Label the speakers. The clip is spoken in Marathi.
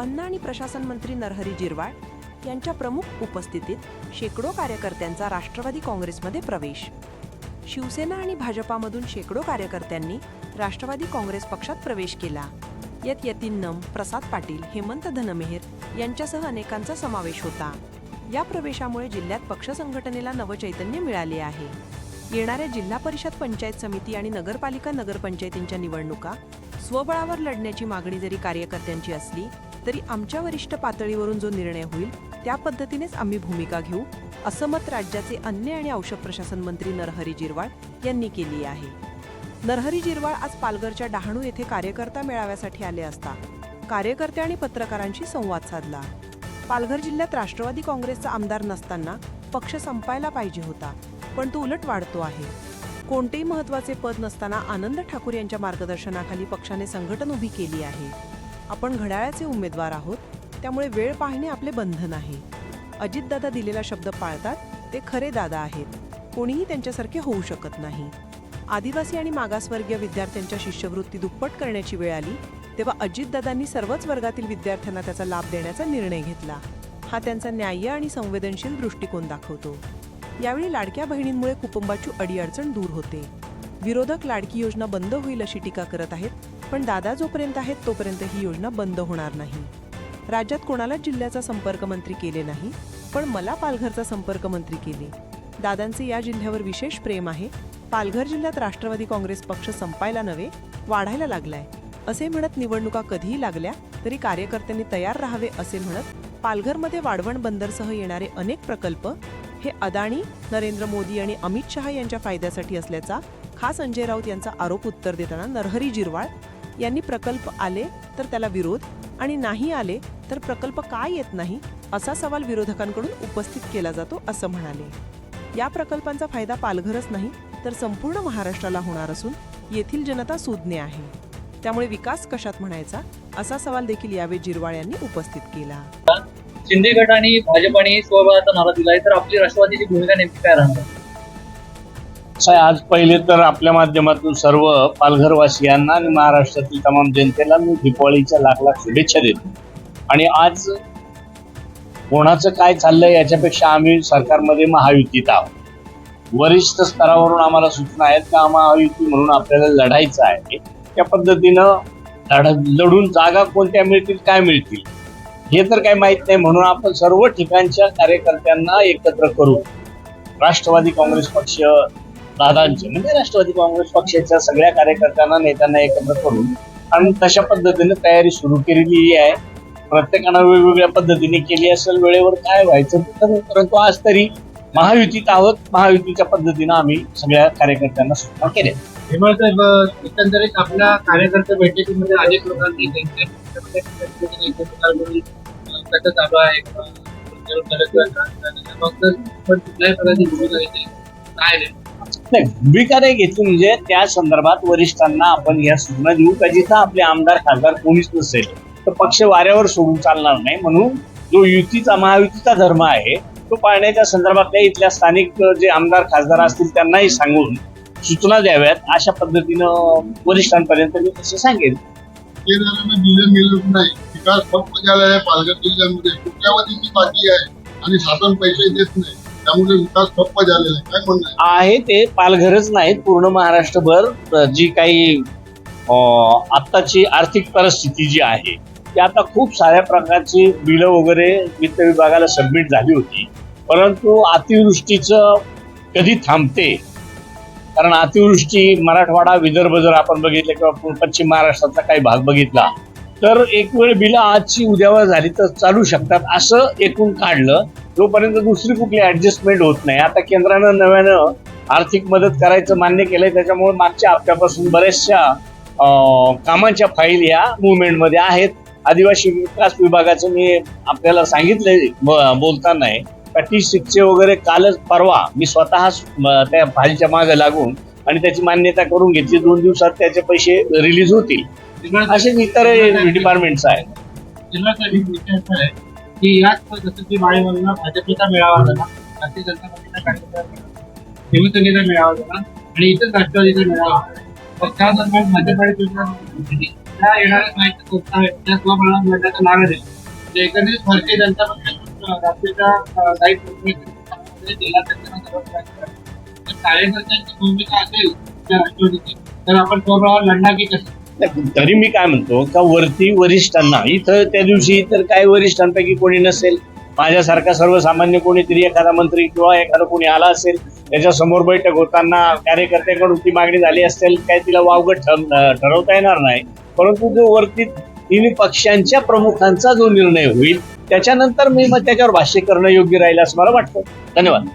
Speaker 1: अन्न आणि प्रशासन मंत्री नरहरी जिरवाळ यांच्या प्रमुख उपस्थितीत शेकडो कार्यकर्त्यांचा राष्ट्रवादी काँग्रेसमध्ये प्रवेश. शिवसेना आणि भाजपामधून शेकडो कार्यकर्त्यांनी राष्ट्रवादी काँग्रेस पक्षात प्रवेश केला. यात यतीन नम प्रसाद पाटील हेमंत धनमेहर यांच्यासह अनेकांचा समावेश होता. या प्रवेशामुळे जिल्ह्यात पक्ष संघटनेला नवचैतन्य मिळाले आहे. येणाऱ्या जिल्हा परिषद पंचायत समिती आणि नगरपालिका नगरपंचायतींच्या निवडणुका स्वबळावर लढण्याची मागणी जरी कार्यकर्त्यांची असली तरी आमच्या वरिष्ठ पातळीवरून जो निर्णय होईल त्या पद्धतीनेच आम्ही भूमिका घेऊ असं मत राज्याचे अन्न आणि औषध प्रशासन मंत्री नरहरी जिरवाळ यांनी केली आहे. नरहरी जिरवाळ आज पालघरच्या डहाणू येथे कार्यकर्ता मेळाव्यासाठी आले असता कार्यकर्ते आणि पत्रकारांशी संवाद साधला. पालघर जिल्ह्यात राष्ट्रवादी काँग्रेसचा आमदार नसताना पक्ष संपायला पाहिजे होता पण तो उलट वाढतो आहे. कोणतेही महत्त्वाचे पद नसताना आनंद ठाकूर यांच्या मार्गदर्शनाखाली पक्षाने संघटन उभी केली आहे. आपण घड्याळाचे उमेदवार आहोत. त्यामुळे वेळ पाहणे आपले बंधन आहे. अजितदादा दिलेला शब्द पाळतात ते खरे दादा आहेत. कोणीही त्यांच्यासारखे होऊ शकत नाही. आदिवासी आणि मागासवर्गीय विद्यार्थ्यांच्या शिष्यवृत्ती दुप्पट करण्याची वेळ आली तेव्हा अजितदादांनी सर्वच वर्गातील विद्यार्थ्यांना त्याचा लाभ देण्याचा निर्णय घेतला. हा त्यांचा न्याय्य आणि संवेदनशील दृष्टिकोन दाखवतो. यावेळी लाडक्या बहिणींमुळे कुटुंबाची अडीअडचण दूर होते. विरोधक लाडकी योजना बंद होईल अशी टीका करत आहेत पण दादा जोपर्यंत आहेत तोपर्यंत ही योजना बंद होणार नाही. राज्यात कोणालाच जिल्ह्याचा संपर्क मंत्री केले नाही पण मला पालघरचा संपर्क मंत्री केले. दादांचे या जिल्ह्यावर विशेष प्रेम आहे. पालघर जिल्ह्यात राष्ट्रवादी काँग्रेस पक्ष संपायला नव्हे वाढायला लागलाय. असे म्हणत निवडणुका कधीही लागल्या तरी कार्यकर्त्यांनी तयार राहावे असे म्हणत पालघरमध्ये वाढवण बंदरसह येणारे अनेक प्रकल्प हे अदाणी नरेंद्र मोदी आणि अमित शहा यांच्या फायद्यासाठी असल्याचा खास संजय राऊत यांचा आरोप उत्तर देताना नरहरी जिरवाळ यांनी प्रकल्प आले तर त्याला विरोध आणि नाही आले तर प्रकल्प का येत नाही असा सवाल विरोधकांकडून उपस्थित केला जातो असं म्हणाले. या प्रकल्पांचा फायदा पालघरच नाही तर संपूर्ण महाराष्ट्राला होणार असून येथील जनता सुज्ञ आहे. त्यामुळे विकास कशात म्हणायचा असा सवाल देखील यावेळी जिरवाळ यांनी उपस्थित केला.
Speaker 2: शिंदे गटाने भाजपाने स्वबळाचा नारा दिलाय तर आपली राष्ट्रवादीची भूमिका नेमकी काय राहणार?
Speaker 3: साहेब आज पहिले तर आपल्या माध्यमातून सर्व पालघरवासियांना आणि महाराष्ट्रातील तमाम जनतेला मी दीपावलीच्या लाख लाख शुभेच्छा देतो. आणि आज कोणाचं काय चाललंय याच्यापेक्षा आम्ही सरकारमध्ये महायुतीत आहोत. वरिष्ठ स्तरावरून आम्हाला सूचना आहेत का महायुती म्हणून आपल्याला लढायचं आहे त्या पद्धतीनं लढ लढून जागा कोणत्या मिळतील काय मिळतील हे तर काही माहीत नाही. म्हणून आपण सर्व ठिकाणच्या कार्यकर्त्यांना एकत्र करू राष्ट्रवादी काँग्रेस पक्ष दादांचे म्हणजे राष्ट्रवादी काँग्रेस पक्षाच्या सगळ्या कार्यकर्त्यांना नेत्यांना एकत्र करून आणि तशा पद्धतीने तयारी सुरू केलेली आहे. प्रत्येकानं वेगवेगळ्या पद्धतीने केली असेल वेळेवर काय व्हायचं तर परंतु आज तरी महायुतीत आहोत. महायुतीच्या पद्धतीनं आम्ही सगळ्या कार्यकर्त्यांना सूचना केल्या
Speaker 2: हेमंत एकंदरीत आपल्या कार्यकर्ते बैठकीमध्ये अनेक लोकांनी चालू आहे. प्रचार कुठल्याही प्रकारची भूमिका घेते काय नाही
Speaker 3: भूमिका नाही घेतली म्हणजे त्या संदर्भात वरिष्ठांना आपण या सूचना देऊ. का जिथं आपले आमदार खासदार कोणीच नसेल तर पक्ष वाऱ्यावर सोडून चालणार नाही. म्हणून जो युतीचा महायुतीचा धर्म आहे तो पाळण्याच्या संदर्भातल्या इथल्या स्थानिक जे आमदार खासदार असतील त्यांनाही सांगून सूचना द्याव्यात. अशा पद्धतीनं वरिष्ठांपर्यंत मी तसं सांगेन.
Speaker 4: दिलं गेलं नाही. विकास ठप्प झाला आहे पालघर जिल्ह्यामध्ये कोट्यावधीची बाकी आहे आणि शासन पैसे देत नाही. त्यामुळे विकास ठप्प झालेला आहे. काय म्हणणं आहे?
Speaker 3: आहे ते पालघरच नाहीत पूर्ण महाराष्ट्रभर. जी काही आत्ताची आर्थिक परिस्थिती जी आहे ती आता खूप साऱ्या प्रकारची बिलं वगैरे वित्त विभागाला सबमिट झाली होती. परंतु अतिवृष्टीचं कधी थांबते? कारण अतिवृष्टी मराठवाडा विदर्भ जर आपण बघितलं किंवा पश्चिम महाराष्ट्राचा काही भाग बघितला तर एक वेळ बिलं आजची उद्यावर झाली तर चालू शकतात. असं एकूण काढलं. जोपर्यंत दुसरी कुठली ऍडजस्टमेंट होत नाही. आता केंद्रानं नव्यानं आर्थिक मदत करायचं मान्य केलंय. त्याच्यामुळे मागच्या हप्त्यापासून बऱ्याचशा कामांच्या फाईल या मुवमेंटमध्ये आहेत. आदिवासी विकास विभागाचं मी आपल्याला सांगितलंय ब- बोलताना आहे टी सिक्सचे वगैरे कालच परवा मी स्वतःच त्या फाईलच्या मागे लागून आणि त्याची मान्यता करून घेतली. दोन दिवसात त्याचे पैसे रिलीज होतील. असे इतर डिपार्टमेंट्स आहेत.
Speaker 2: विषय असा आहे की याच जसं की माळेगावला भाजपचा मेळावा झाला भारतीय जनता पक्षाच्या कार्यकर्त्यांचा शिवसेनेचा मेळावा झाला आणि इतर राष्ट्रवादीचा मेळावा झाला. तर त्या दरम्यान भाजप आणि शिवसेना लढा येणाऱ्या माहिती संस्था आहेत त्या स्वबळावर लढण्याचा म्हणजे एकंदरीत भारतीय जनता पक्षाच्या राष्ट्रीयच्या अं, दायित्व जबाबदारी आहे. तर कार्यकर्त्यांची भूमिका असेल त्या राष्ट्रवादीची तर आपण स्वबळावर लढणार की कसं?
Speaker 3: तरी मी काय म्हणतो का वरती वरिष्ठांना इथं त्या दिवशी तर काय वरिष्ठांपैकी कोणी नसेल माझ्यासारखा सर्वसामान्य कोणीतरी एखादा मंत्री किंवा एखादा कोणी आला असेल त्याच्यासमोर बैठक होताना कार्यकर्त्याकडून ती मागणी झाली असेल काय तिला वावगत ठर- ठरवता येणार नाही परंतु जो वरती तिन्ही पक्षांच्या प्रमुखांचा जो निर्णय होईल त्याच्यानंतर मी मग त्याच्यावर भाष्य करणं योग्य राहील असं मला वाटतं धन्यवाद.